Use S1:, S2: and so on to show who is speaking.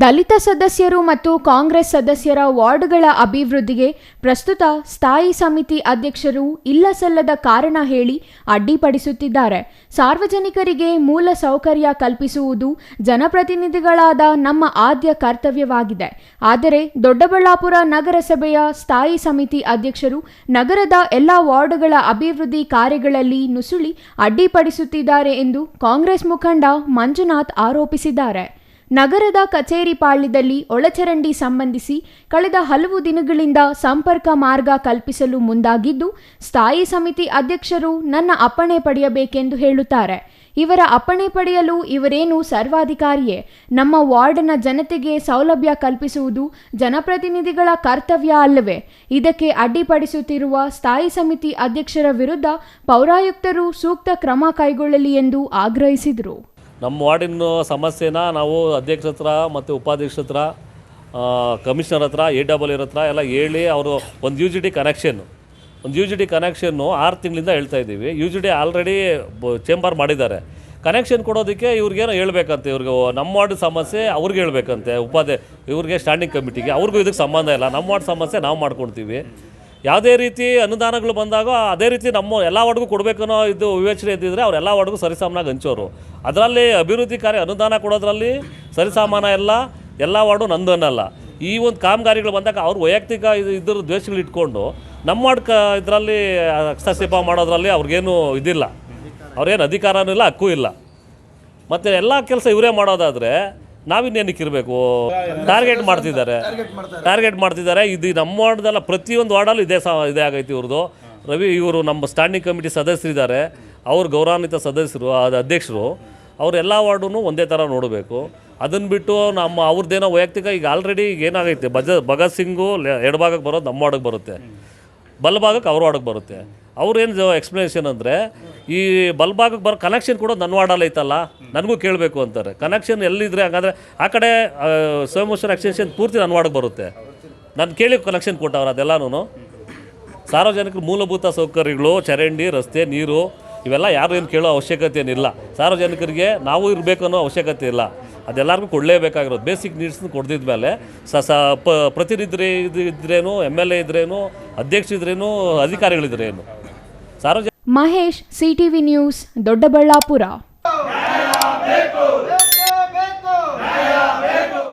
S1: ದಲಿತ ಸದಸ್ಯರು ಮತ್ತು ಕಾಂಗ್ರೆಸ್ ಸದಸ್ಯರ ವಾರ್ಡ್ಗಳ ಅಭಿವೃದ್ಧಿಗೆ ಪ್ರಸ್ತುತ ಸ್ಥಾಯಿ ಸಮಿತಿ ಅಧ್ಯಕ್ಷರು ಇಲ್ಲಸಲ್ಲದ ಕಾರಣ ಹೇಳಿ ಅಡ್ಡಿಪಡಿಸುತ್ತಿದ್ದಾರೆ. ಸಾರ್ವಜನಿಕರಿಗೆ ಮೂಲ ಸೌಕರ್ಯ ಕಲ್ಪಿಸುವುದು ಜನಪ್ರತಿನಿಧಿಗಳಾದ ನಮ್ಮ ಆದ್ಯ ಕರ್ತವ್ಯವಾಗಿದೆ. ಆದರೆ ದೊಡ್ಡಬಳ್ಳಾಪುರ ನಗರಸಭೆಯ ಸ್ಥಾಯಿ ಸಮಿತಿ ಅಧ್ಯಕ್ಷರು ನಗರದ ಎಲ್ಲ ವಾರ್ಡ್ಗಳ ಅಭಿವೃದ್ಧಿ ಕಾರ್ಯಗಳಲ್ಲಿ ನುಸುಳಿ ಅಡ್ಡಿಪಡಿಸುತ್ತಿದ್ದಾರೆ ಎಂದು ಕಾಂಗ್ರೆಸ್ ಮುಖಂಡ ಮಂಜುನಾಥ್ ಆರೋಪಿಸಿದ್ದಾರೆ. ನಗರದ ಕಚೇರಿ ಪಾಳ್ಯದಲ್ಲಿ ಒಳಚರಂಡಿ ಸಂಬಂಧಿಸಿ ಕಳೆದ ಹಲವು ದಿನಗಳಿಂದ ಸಂಪರ್ಕ ಮಾರ್ಗ ಕಲ್ಪಿಸಲು ಮುಂದಾಗಿದ್ದು, ಸ್ಥಾಯಿ ಸಮಿತಿ ಅಧ್ಯಕ್ಷರು ನನ್ನ ಅಪ್ಪಣೆ ಪಡೆಯಬೇಕೆಂದು ಹೇಳುತ್ತಾರೆ. ಇವರ ಅಪ್ಪಣೆ ಪಡೆಯಲು ಇವರೇನು ಸರ್ವಾಧಿಕಾರಿಯೇ? ನಮ್ಮ ವಾರ್ಡ್ನ ಜನತೆಗೆ ಸೌಲಭ್ಯ ಕಲ್ಪಿಸುವುದು ಜನಪ್ರತಿನಿಧಿಗಳ ಕರ್ತವ್ಯ ಅಲ್ಲವೇ? ಇದಕ್ಕೆ ಅಡ್ಡಿಪಡಿಸುತ್ತಿರುವ ಸ್ಥಾಯಿ ಸಮಿತಿ ಅಧ್ಯಕ್ಷರ ವಿರುದ್ಧ ಪೌರಾಯುಕ್ತರು ಸೂಕ್ತ ಕ್ರಮ ಕೈಗೊಳ್ಳಲಿ ಎಂದು ಆಗ್ರಹಿಸಿದರು.
S2: ನಮ್ಮ ವಾರ್ಡಿನ ಸಮಸ್ಯೆನ ನಾವು ಅಧ್ಯಕ್ಷ ಹತ್ರ ಮತ್ತು ಉಪಾಧ್ಯಕ್ಷ ಹತ್ರ ಕಮಿಷನರ್ ಹತ್ರ ಎ ಡಬಲ್ ಇರ್ ಹತ್ರ ಎಲ್ಲ ಹೇಳಿ ಅವರು ಒಂದು ಯು ಜಿ ಡಿ ಕನೆಕ್ಷನ್ನು ಒಂದು ಯು ಜಿ ಡಿ ಕನೆಕ್ಷನ್ನು ಆರು ತಿಂಗಳಿಂದ ಹೇಳ್ತಾ ಇದ್ದೀವಿ. U G D already chamber ಮಾಡಿದ್ದಾರೆ. ಕನೆಕ್ಷನ್ ಕೊಡೋದಕ್ಕೆ ಇವ್ರಿಗೇನೋ ಹೇಳ್ಬೇಕಂತೆ, ಇವ್ರಿಗೆ ನಮ್ಮ ವಾರ್ಡ್ ಸಮಸ್ಯೆ ಅವ್ರಿಗೆ ಹೇಳ್ಬೇಕಂತೆ. ಉಪಾಧ್ಯ, ಇವ್ರಿಗೆ ಸ್ಟ್ಯಾಂಡಿಂಗ್ ಕಮಿಟಿಗೆ ಅವ್ರಿಗೂ ಇದಕ್ಕೆ ಸಂಬಂಧ ಇಲ್ಲ. ನಮ್ಮ ವಾರ್ಡ್ ಸಮಸ್ಯೆ ನಾವು ಮಾಡ್ಕೊಳ್ತೀವಿ. ಯಾವುದೇ ರೀತಿ ಅನುದಾನಗಳು ಬಂದಾಗ ಅದೇ ರೀತಿ ನಮ್ಮ ಎಲ್ಲ ವಾರ್ಡ್ಗೂ ಕೊಡಬೇಕನ್ನೋ ಇದು ವಿವೇಚನೆ ಇದ್ದಿದ್ರೆ ಅವ್ರು ಎಲ್ಲ ವಾರ್ಡ್ಗೂ ಸರಿಸಮಾನಾಗಿ ಹಂಚೋರು. ಅದರಲ್ಲಿ ಅಭಿವೃದ್ಧಿ ಕಾರ್ಯ ಅನುದಾನ ಕೊಡೋದ್ರಲ್ಲಿ ಸರಿಸಮಾನ ಎಲ್ಲ ಎಲ್ಲ ವಾರ್ಡು ನಂದು ಅನ್ನಲ್ಲ ಈ ಒಂದು ಕಾಮಗಾರಿಗಳು ಬಂದಾಗ ಅವ್ರು ವೈಯಕ್ತಿಕ ಇದು ಇದ್ರ ದ್ವೇಷಗಳು ಇಟ್ಕೊಂಡು ನಮ್ಮ ವಾರ್ಡ್ ಕ ಇದರಲ್ಲಿ ಹಸ್ತಕ್ಷೇಪ ಮಾಡೋದ್ರಲ್ಲಿ ಅವ್ರಿಗೇನು ಇದಿಲ್ಲ. ಅವ್ರೇನು ಅಧಿಕಾರನೂ ಇಲ್ಲ, ಹಕ್ಕೂ ಇಲ್ಲ. ಮತ್ತು ಎಲ್ಲ ಕೆಲಸ ಇವರೇ ಮಾಡೋದಾದರೆ ನಾವಿನ್ನೇನಕ್ಕೆ ಇರಬೇಕು ಟಾರ್ಗೆಟ್ ಮಾಡ್ತಿದ್ದಾರೆ. ಟಾರ್ಗೆಟ್ ಮಾಡ್ತಿದ್ದಾರೆ. ಇದು ನಮ್ಮ ವಾರ್ಡ್ದೆಲ್ಲ ಪ್ರತಿಯೊಂದು ವಾರ್ಡಲ್ಲೂ ಇದೇ ಸಹ ಇದೇ ಆಗೈತಿ ಇವ್ರದ್ದು. ರವಿ, ಇವರು ನಮ್ಮ ಸ್ಟ್ಯಾಂಡಿಂಗ್ ಕಮಿಟಿ ಸದಸ್ಯರಿದ್ದಾರೆ ಅವ್ರು ಗೌರವಾನ್ವಿತ ಸದಸ್ಯರು ಅದು ಅಧ್ಯಕ್ಷರು ಅವರೆಲ್ಲ ವಾರ್ಡೂ ಒಂದೇ ಥರ ನೋಡಬೇಕು. ಅದನ್ನು ಬಿಟ್ಟು ನಮ್ಮ ಅವ್ರದ್ದೇನೋ ವೈಯಕ್ತಿಕ, ಈಗ ಆಲ್ರೆಡಿ ಈಗ ಏನಾಗೈತೆ? ಭಜ ಭಗತ್ ಸಿಂಗು ಎಡಭಾಗಕ್ಕೆ ಬರೋದು ನಮ್ಮ ವಾರ್ಡಿಗೆ ಬರುತ್ತೆ. ಬಲಭಾಗಕ್ಕೆ ಅವ್ರ ವಾರ್ಡಿಗೆ ಬರುತ್ತೆ. ಅವ್ರೇನು ಎಕ್ಸ್ಪ್ಲನೇಷನ್ ಅಂದರೆ, ಈ ಬಲಭಾಗಕ್ಕೆ ಬರೋ ಕನೆಕ್ಷನ್ ಕೂಡ ನನ್ನ ವಾರ್ಡಲ್ಲಿ ನನಗೂ ಕೇಳಬೇಕು ಅಂತಾರೆ. ಕನೆಕ್ಷನ್ ಎಲ್ಲಿದ್ರೆ ಹಾಗಾದರೆ ಆ ಕಡೆ ಸೋಮೋಷನ್ ಎಕ್ಸ್ಟೆನ್ಷನ್ ಪೂರ್ತಿ ನನ್ನ ಬರುತ್ತೆ. ನಾನು ಕೇಳಿ ಕನೆಕ್ಷನ್ ಕೊಟ್ಟವ್ರು ಅದೆಲ್ಲನೂ ಸಾರ್ವಜನಿಕರ ಮೂಲಭೂತ ಸೌಕರ್ಯಗಳು, ಚರಂಡಿ, ರಸ್ತೆ, ನೀರು, ಇವೆಲ್ಲ ಯಾರು ಏನು ಕೇಳೋ ಅವಶ್ಯಕತೆ ಏನಿಲ್ಲ ಸಾರ್ವಜನಿಕರಿಗೆ ನಾವು ಇರಬೇಕು ಅನ್ನೋ ಅವಶ್ಯಕತೆ ಇಲ್ಲ. ಅದೆಲ್ಲರಿಗೂ ಕೊಡಲೇಬೇಕಾಗಿರೋದು. ಬೇಸಿಕ್ ನೀಡ್ಸ್ನ ಕೊಡ್ದಿದ ಮೇಲೆ ಸ ಸ ಪ ಪ್ರತಿನಿಧಿ ಇದು ಇದ್ರೇನು ಎಂ ಎಲ್ ಎ ಇದ್ರೇನು, ಅಧ್ಯಕ್ಷ ಇದ್ರೇನು, ಅಧಿಕಾರಿಗಳಿದ್ರೇನು. ಸಾರ್ವಜನಿಕ
S1: ಮಹೇಶ್ ಸಿಟಿವಿ ನ್ಯೂಸ್ ದೊಡ್ಡಬಳ್ಳಾಪುರ.